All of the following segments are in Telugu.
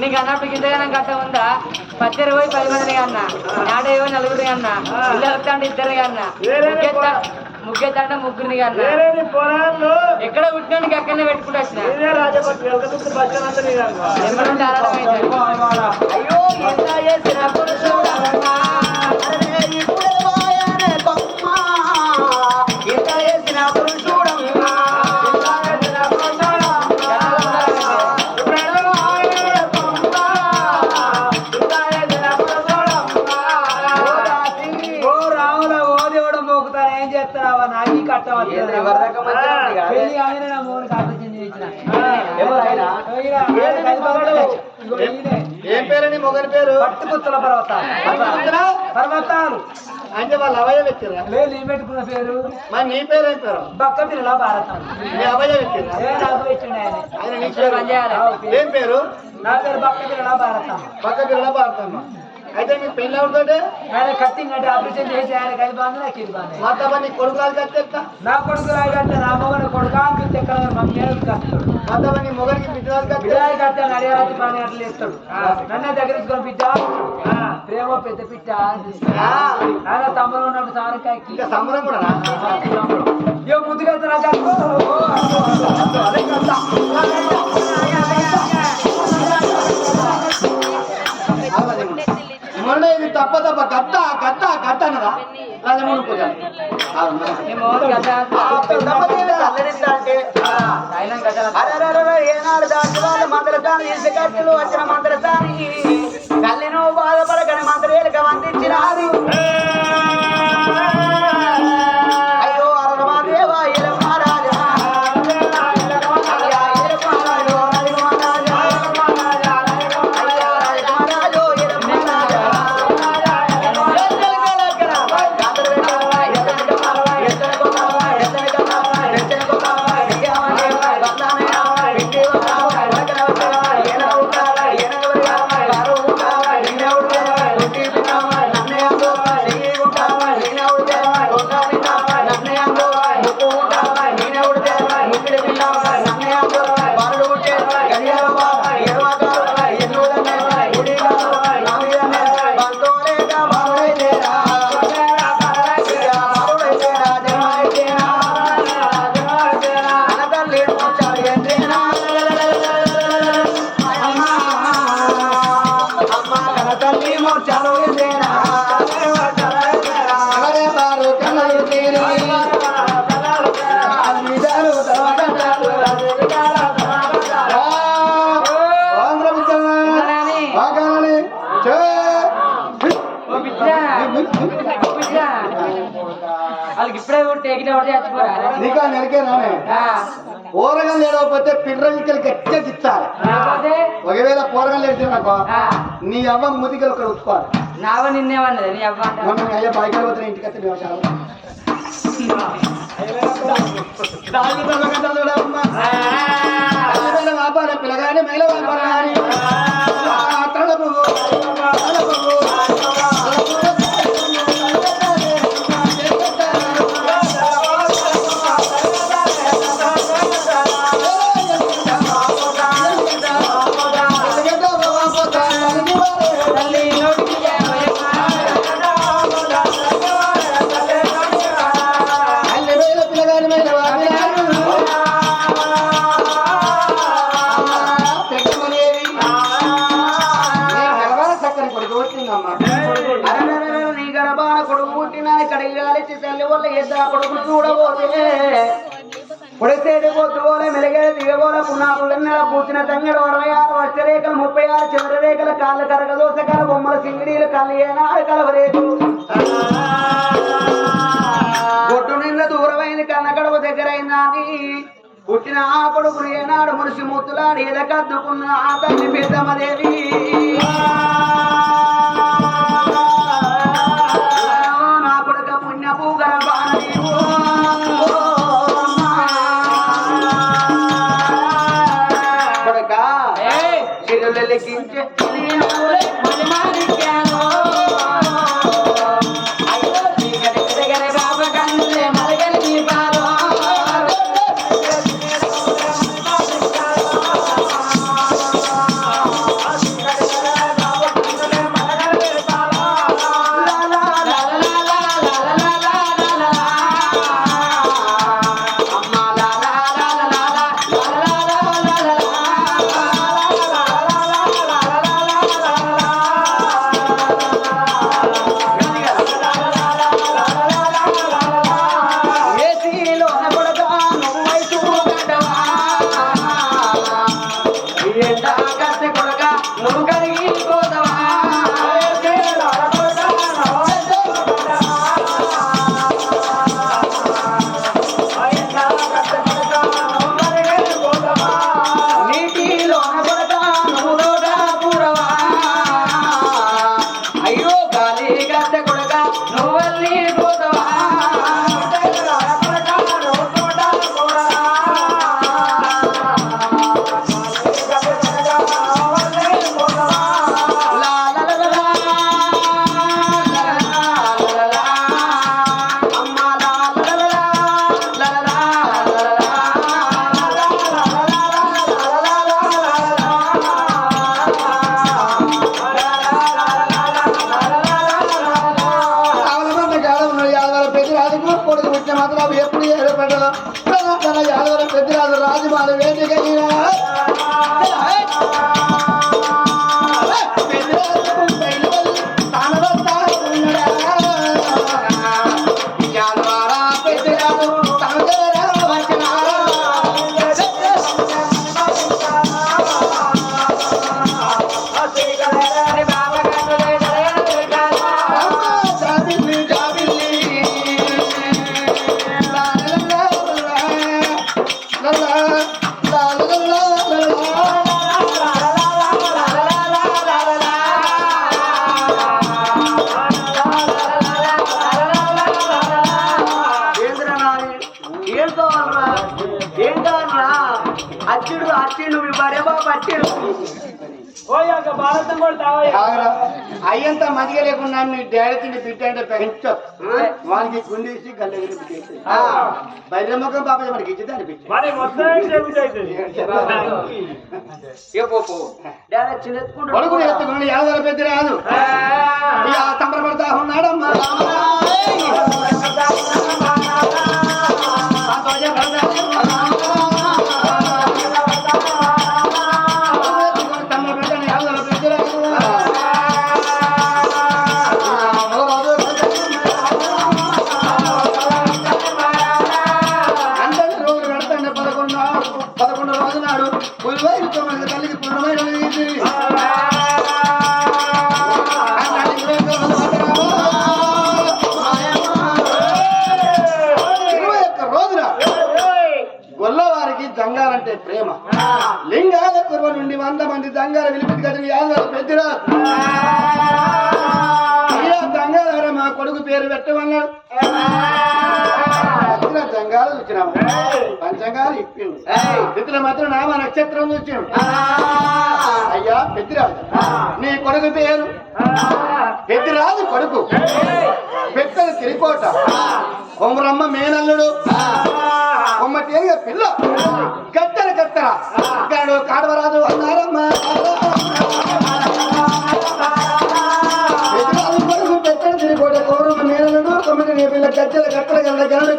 నీకు అన్నప్పుడు గింతగానం కట్ట ఉందా పచ్చరి పోయి పది మంది అన్న నాడే పోయి నలుగురిని అన్న ఇల్లు వస్తాంటే ఇద్దరిని అన్న ముగ్గెత్తా ముగ్గెత్తాంటే ముగ్గురిని అన్న ఎక్కడ పుట్టినానికి అక్కడనే పెట్టుకుంటూ వచ్చిన పేరు? పట్టుకుత్తుల పర్వతాలు. పట్టుకుత్తుల? పర్వతాలు. అంటే వాళ్ళ అవయ వ్యక్తిరా లేదు నేను పెట్టుకున్న పేరు? మరి నీ పేరు ఏం పేరు? బక్క పిల్లల భారతం నీ అవయ వ్యక్తిరా ఏ ఆయన. నీ పేరు? పనిచేయాలి. ఏం పేరు? నా పేరు బక్క పిల్లల భారతం పక్క పిల్లల భారతమ్మ అయితే మీ పెళ్ళి అవుతుంటే ఆయన కట్టింగ్ అంటే ఆపరేషన్ చేసి ఆయన బాగుంది నాకు ఇది బాగుంది. మా తమ్మ నీ కొడుకు రాజు కట్టేస్తా నా కొడుకు రాయడంటే నా మొగన కొడుకు అని ఎక్కడ మమ్మీ కస్తాడు మా తమ్మ నీ మొగనికి బిడ్డ రాజు కట్టే బిడ్డాయి కట్టే నడియాలి పని అట్లా ఇస్తాడు నన్నే దగ్గరించుకొని బిడ్డ. ప్రేమ పెద్ద బిడ్డ ఆయన తమ్ముడు ఉన్నప్పుడు సారకాయకి. ఇంకా సంబరం కూడా ఏ ముందుగా మొన్న ఇది తప్ప తప్ప గత్త గత్త గత్త అన్నదా రాజమౌళి పూజ వాళ్ళు మంత్రసాని వచ్చిన మంత్రసాని తల్లిను బాధపడకని మంత్రేలుగా వందించినారు వాళ్ళకి ఇప్పుడే టేకిన ఒకటి చచ్చిపోరా నీకా నెలకే రానే పోరగం లేకపోతే పిల్లలకి గట్టిగా లేకపోతే ఒకవేళ పోరగం లేచినాకో నీ అవ్వ ముదికలు ఒకరు ఉత్తుకోవాలి నావ నిన్నేమన్నది? నీ అవ్వ? అయ్య బయట పోతే ఇంటికి వస్తే వ్యవసాయం పిల్లగానే మేల వ్యాపారం కొడుకులు చూడబోతే పొడిసేటి పొద్దు పోలే మెలిగేది దిగబోలే పునాలు నెల పూచిన తంగడు అరవై ఆరు వచ్చరేఖలు ముప్పై ఆరు చంద్రరేఖలు కాళ్ళ కరగ దోసకాల బొమ్మల సింగిడీలు కళ్ళు ఏనాడు కలవరేకులు కొట్టు నిన్న దూరమైంది కన్నకడవ దగ్గరైందని పుట్టిన ఆ కొడుకును ఏనాడు మునిసి ముత్తులాడి ఎదకద్దుకున్న ఆ తల్లి పెద్దమ్మదేవి అయ్యంతా మదిగా లేకుండా మీ డాడీ తిండి బిడ్డ అంటే పెంచు. వానికి గుండేసి ముఖం పాప మనకి ఇచ్చింది అనిపించింది. యాదవ పెద్ద రాదు. సంబరపడతా ఉన్నాడమ్మా రోజు తొమ్మిది తల్లికి ఇరవై ఒక్క రోజున గొల్లవారికి జంగాలంటే ప్రేమ. లింగాల కుర్వ నుండి వంద మంది జంగాల విలిపి కదిలి యాదవ పెద్దరా జంగాల మా కొడుకు పేరు పెట్టమన్నాడు. వచ్చిన జంగాలు ఇప్పిండు. ఇతర మాత్రం నామ నక్షత్రం చూసాడు. అయ్యా పెద్దిరాజు. నీ కొడుకు పేరు? పెద్దిరాజు కొడుకు. పెద్దలు తిరికోట కొమరమ్మ మేనల్లుడు. కొమ్మ తేలిగ పిల్ల. కత్తెర కత్తెర గాడు కాడవరాజు అన్నారమ్మ. పెద్దలు తిరికోట కొమరమ్మ మేనల్లుడు కొమ్మటి పిల్ల కత్తెర కత్తెర గంట గాడు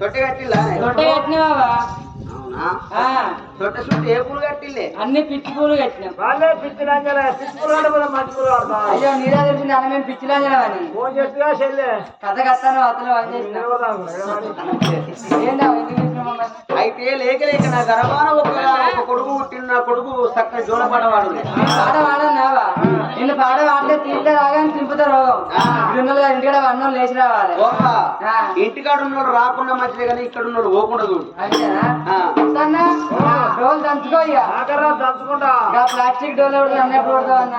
తొట్టి కట్టిల్లా? అవునా? ఆ, తొట్ట చుట్టూ ఏ పూలు కట్టిల్లే? అన్ని పిచ్చి పూలు కట్టినాం. వాళ్ళే పిచ్చి పిచ్చి మంచి అయ్యో నీరా తెలిసింది అన్న మేము పిచ్చిలాంజనమని ఫోన్ చేస్తుగా చెల్లె. కథ కథను అతను? అయితే లేక లేక నా గర్భాన ఒక కొడుకు పుట్టిన కొడుకు చక్కని జోలపడవాడు పాట వాడన్నావా నిన్ను పాట వాడితే తీర్థ రాగానే తింపుతా రోగం. ఇల్లు ఇంటికాడ అన్నం లేచి రావాలి. ఓహా. ఆ. ఇంటికాడ ఉన్నాడు రాకుండా మంచిదే కానీ ఇక్కడ ఉన్నాడు పోకుండా చూడు. సన్నా డోలు దంచుకో ఇక దంచుకుంటా. ప్లాస్టిక్ డోలు ఎవరు నన్ను ఎప్పుడు అన్న?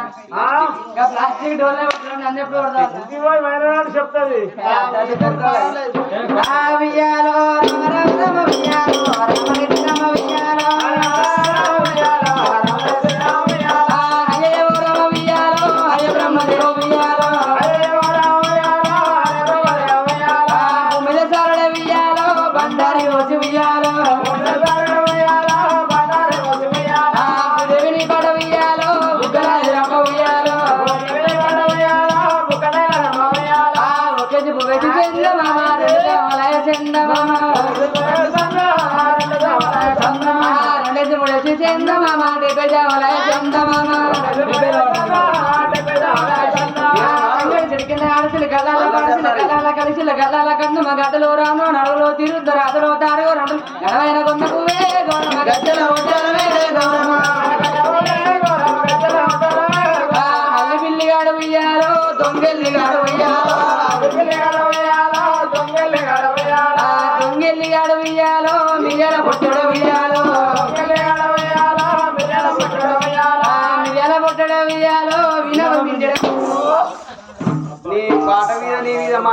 ప్లాస్టిక్ డోలు ఎవరు నన్ను ఎప్పుడు అన్న? వైరాడు చెప్తుంది. చందమామ డెబ్బై జామలాయ గల్లాల పడసిలు గల్లాల రాను నడువులో తిరుద్దు రాదులో తారు రెండు గడవైన కొందకు గౌరవ గద్దెల ఉత్తరమే అల్లి పిల్లిగాడు ఉయ్యాలో దొంగెల్లిగాడు ఉయ్యాలో దొంగెల్లిగాడు ఉయ్యాలో పుట్టడు ఉయ్యాలో.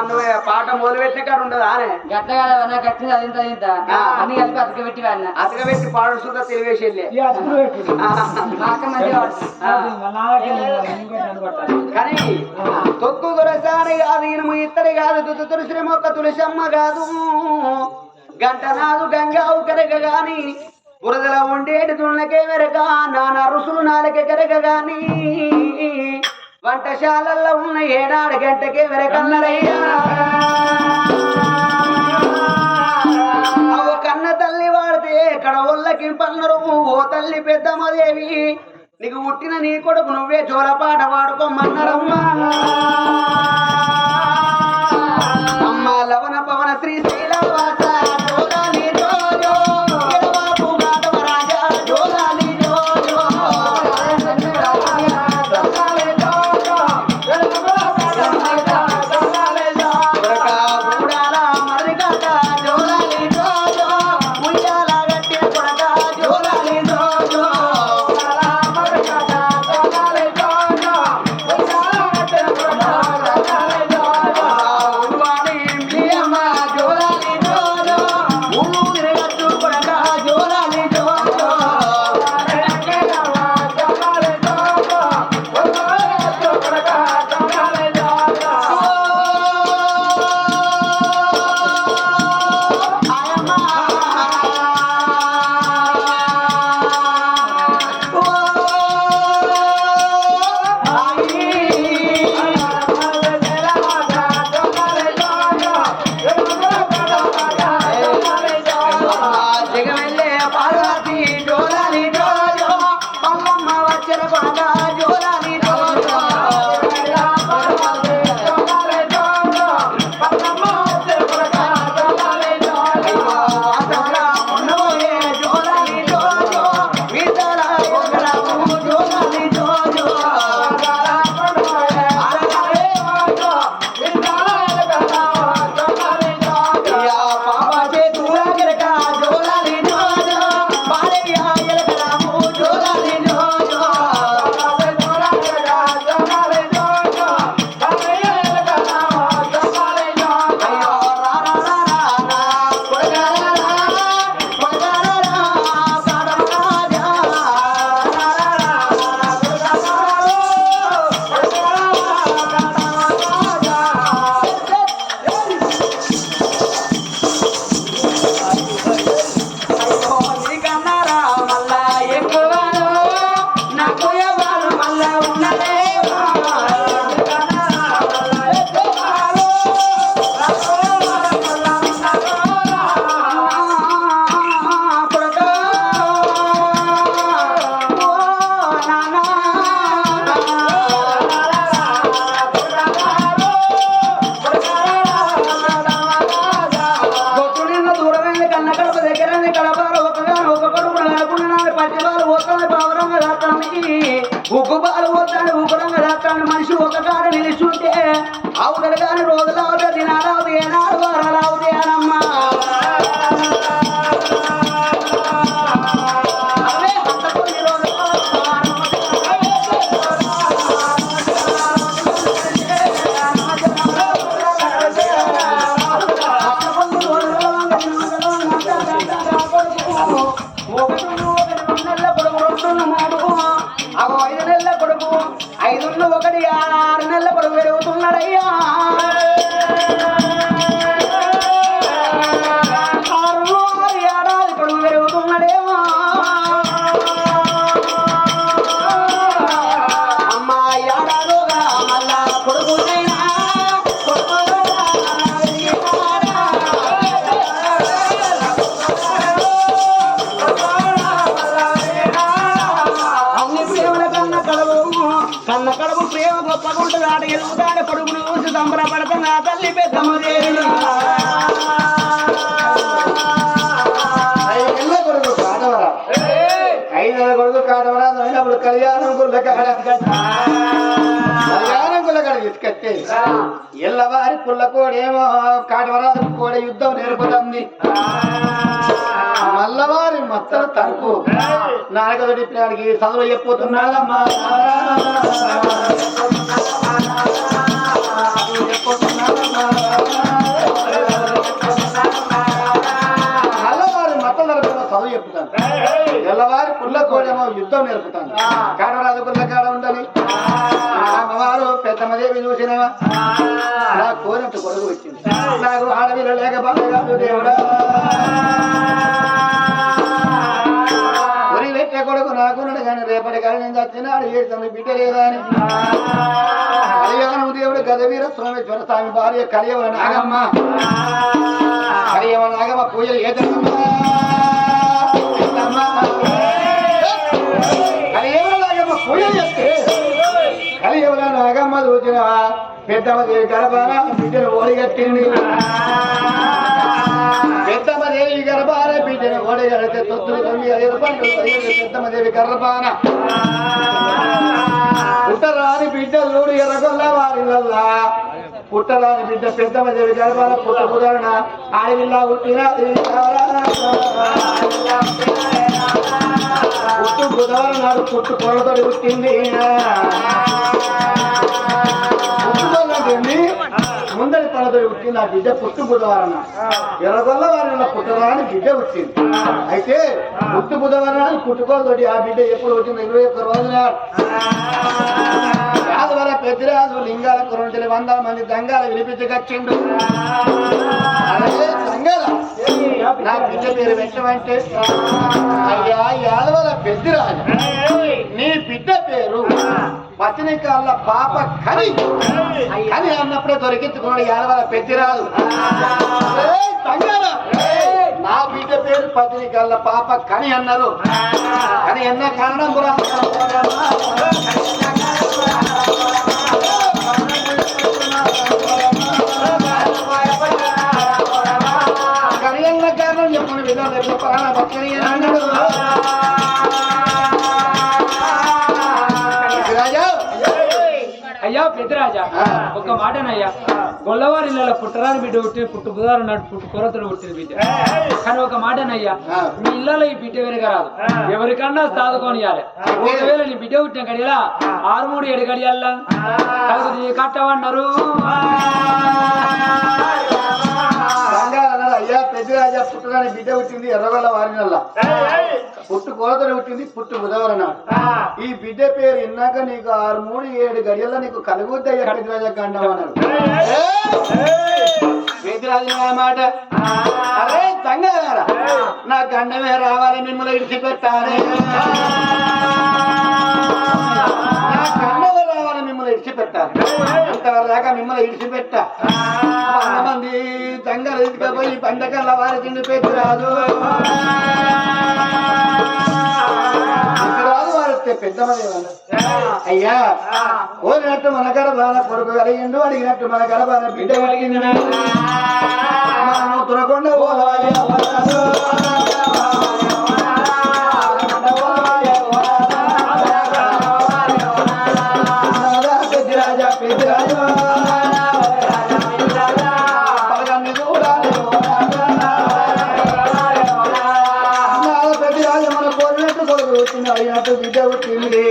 నీ మీద మన్ను పాట మొదలు పెట్టిన కాడ ఉండదా అనే గట్ల కాదు నాకు వచ్చింది అది ఇంత ఇంత అన్ని కలిపి అతక పెట్టి వాడిన పాడు తెలివేసేళ్ళే అతుకులు పెట్టు. ఉంది. ఇంకోటి అనుకుంటాను. కానీ తొత్తు దొరసాని కాదు ఇనుము ఇత్తడి కాదు తుత్తు తులసి మొక్క తులసమ్మ కాదు. గంట నాదు గంగావు కరగ గాని బురదల ఉండేటి దున్నకే వెరక నానా రుసులు నాలుక కరగ గాని. వంటశాలల్లో ఉన్న ఏనాడు గంటకి వెరకన్నరయ్యా అవు కన్న తల్లి వాడితే ఎక్కడ ఒళ్ళకి పన్నరు ఓ తల్లి పెద్దమ్మదేవి నీకు పుట్టిన నీ కొడుకు నువ్వే జోలపాట వాడుకోమన్నరమ్మా ఆట ఎదుగుతాడు కొడుకును సంబరపడుతున్న తల్లి పెద్దమ్మ దేవి. ఐదేళ్ళ కొడుకు కాడవరా ఐదేళ్ళ కొడుకు కాడవరా అయినప్పుడు కళ్యాణం గుళ్ళ కాడ కళ్యాణం గుళ్ళ కాడ తీసుకొస్తే ఎల్లవారి పుల్ల కోడేమో కాడవరాదు కోడ యుద్ధం నేర్పుతుంది. మల్లవారి మత్తల తరపు. నాయకుడి పిల్లాడికి చదువు చెప్పిపోతున్నాడమ్మా కోడేమో యుద్ధం నేర్పుతాను. కాడరాజు పుల్ల కాడ ఉండాలి. అమ్మవారు పెద్దమ్మదేవి చూసినవా. నా కోరినట్టు కొడుకు వచ్చింది. నాకు ఆడవిల లేక బాగా దేవుడా. పెట్టే కొడుకు నాకున్నాడు కానీ రేపటి కాలం నేను చచ్చినాడు ఏడు బిడ్డ లేదా అని. కళ్యాణం దేవుడు గదవీర సోమేశ్వర స్వామి భార్య కలియవ నాగమ్మ. కలియవ నాగమ్మ పూజలు ఏదమ్మా కలియవ నాగమ్మ పూజలు చేస్తే కలియవ నాగమ్మ చూసిన పెద్దమ్మ దేవి గర్భాన బిడ్డను ఓడిగట్టింది పెద్దమ్మ దేవి గర్భాన బిడ్డను ఓడిగడితే తొత్తులు తొమ్మిది ఐదు పండు పెద్దమ్మ దేవి గర్భాన ఉత్తరాని బిడ్డలు చూడు ఎర్రగొల్ల వారిలల్లా పుట్టరాని బిడ్డ పెద్దమ్మ దేవి గర్భాన పుట్ట పురాణ. ఆడవిల్లా పుట్టినది పుట్టు బుధవారం నాడు పుట్టు కొలతో పుట్టింది ముందరి పడతో పుట్టింది ఆ బిడ్డ పుట్టు బుధవారం ఎర్రగొల్ల వారిలో పుట్టరాని బిడ్డ పుట్టింది. అయితే పుట్టు బుధవారం పుట్టుకోతోటి ఆ బిడ్డ ఎప్పుడు పుట్టింది ఇరవై ఒక్క రోజున వల్ల పెద్దరాజు లింగాల కొరంటలు వందల మంది దంగాల వినిపించగచ్చిండు. నా బిడ్డ పేరు పెట్టమంటే అయ్యా యాదవల పెద్దరాజు నీ బిడ్డ పేరు పచ్చనికాళ్ళ పాప కని. కని అన్నప్పుడే దొరికించుకున్నాడు యాదవల పెద్దరాజు దంగాల. నా బిడ్డ పేరు పచ్చనికాళ్ళ పాప కని అన్నారు. కని అన్న కారణం కూడా అయ్యా పెద్దరాజా ఒక మాటనయ్యా. గొల్లవారి ఇళ్ళ పుట్టరాని బిడ్డ పుట్టి పుట్టు బుధారు నాడు పుట్టు కొరతడు పుట్టిన బిడ్డ. కానీ ఒక మాటనయ్యా మీ ఇళ్ళలో ఈ బిడ్డ వెనక రాదు. ఎవరికన్నా సాదుకొని ఇవ్వాలి ఒకవేళ నీ బిడ్డ పుట్టిన గడియలా ఆరు మూడు ఏడు గడియాల కట్టవన్నారు పెద్దరాజా పుట్టుగానే బిడ్డ పుట్టింది ఎర్రగొల్ల వారినల్లా. పుట్టు కోతలు పుట్టింది పుట్టు బుధవారం నాడు ఈ బిడ్డ పేరు విన్నాక నీకు ఆరు మూడు ఏడు గడియల్లో నీకు కలుగుద్దయ్యా పెద్దరాజా గండం పెద్దరాజు నా మాట. అరే తంగారా నా గండమే రావాలి మిమ్మల్ని ఇడిచిపెట్టాలి మిమ్మల్ని ఇడిచిపెట్టాలి మిమ్మల్ని ఇడిచిపెట్టా. వంద మంది తంగలు తీసుకుపోయి పండకల్ల వారి తిండి పెద్దరాజు పెద్దరాజు అయ్యా కోరినట్టు మన గర్భాన కొడుకు కలిగిండు అడిగినట్టు మన గర్భాన బిడ్డ కలిగిండు మనము తునకొండ పోవాలి అడిగినట్టు బిడ్డ వచ్చింది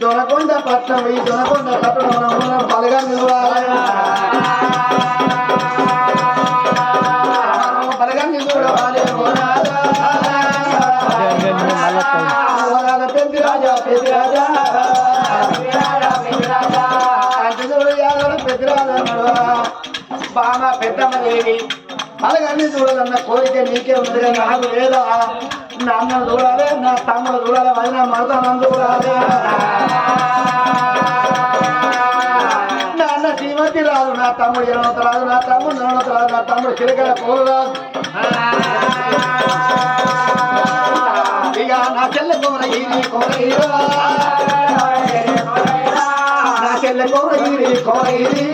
దొనకొండ పట్నం ఈ దొనకొండ పట్టణం మనం బలగాన్ని బామ పెద్దమ్మదేవి అలాగన్నీ చూడాలన్న కోరిక నీకే ఉంది కానీ నాకు లేదా? నా అన్న చూడాలి? నా తమ్ముడు చూడాలి? అది నా మడతాను చూడాలి? నా అన్న శ్రీమతి రాదు నా తమ్ముడు ఎనవత రాదు నా తమ్ముడు నవత రాదు నా తమ్ముడు చిరకల కోరు రాదు. ఇక నా చెల్లె కొమర ఈ కొమర నా చెల్లె చెల్లె కోరగిరి కోరగిరి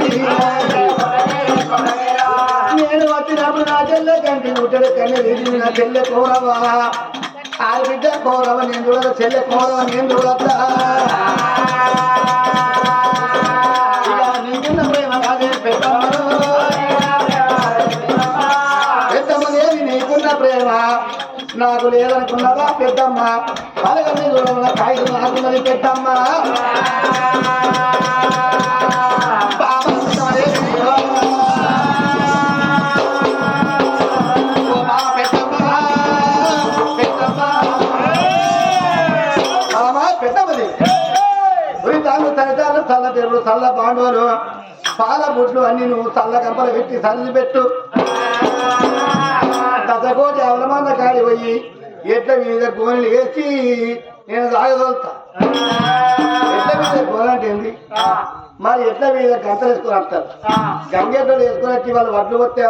నేను వచ్చినప్పుడు నా చెల్లె కంటి ముట్టడు కన్ను నా చెల్లె కోరవా? ఆరు బిడ్డ కోరవ నేను చూడదు చెల్లె కోరవ నేను చూడద్దా నీకున్న ప్రేమ కాదే పెద్దమ్మ. పెద్దమ్మదేవి నీకున్న ప్రేమ. నాకు లేదనుకున్నదా పెద్దమ్మ? పలకని చూడవల కాయలు నాకున్నది పెద్దమ్మ. బుట్లు అన్ని నువ్వు చల్ల కంపలు పెట్టి సరిది పెట్టు. దశకోటి అవలమంద కాడి పోయి ఎట్ల మీద గోనెలు వేసి నేను తాగదోలుతా ఎట్ల మీద గోన అంటే ఏంది? మరి ఎట్ల మీద గంటలు వేసుకుని వస్తారు. గంగెట్లు వేసుకుని వచ్చి వాళ్ళు వడ్లు వస్తే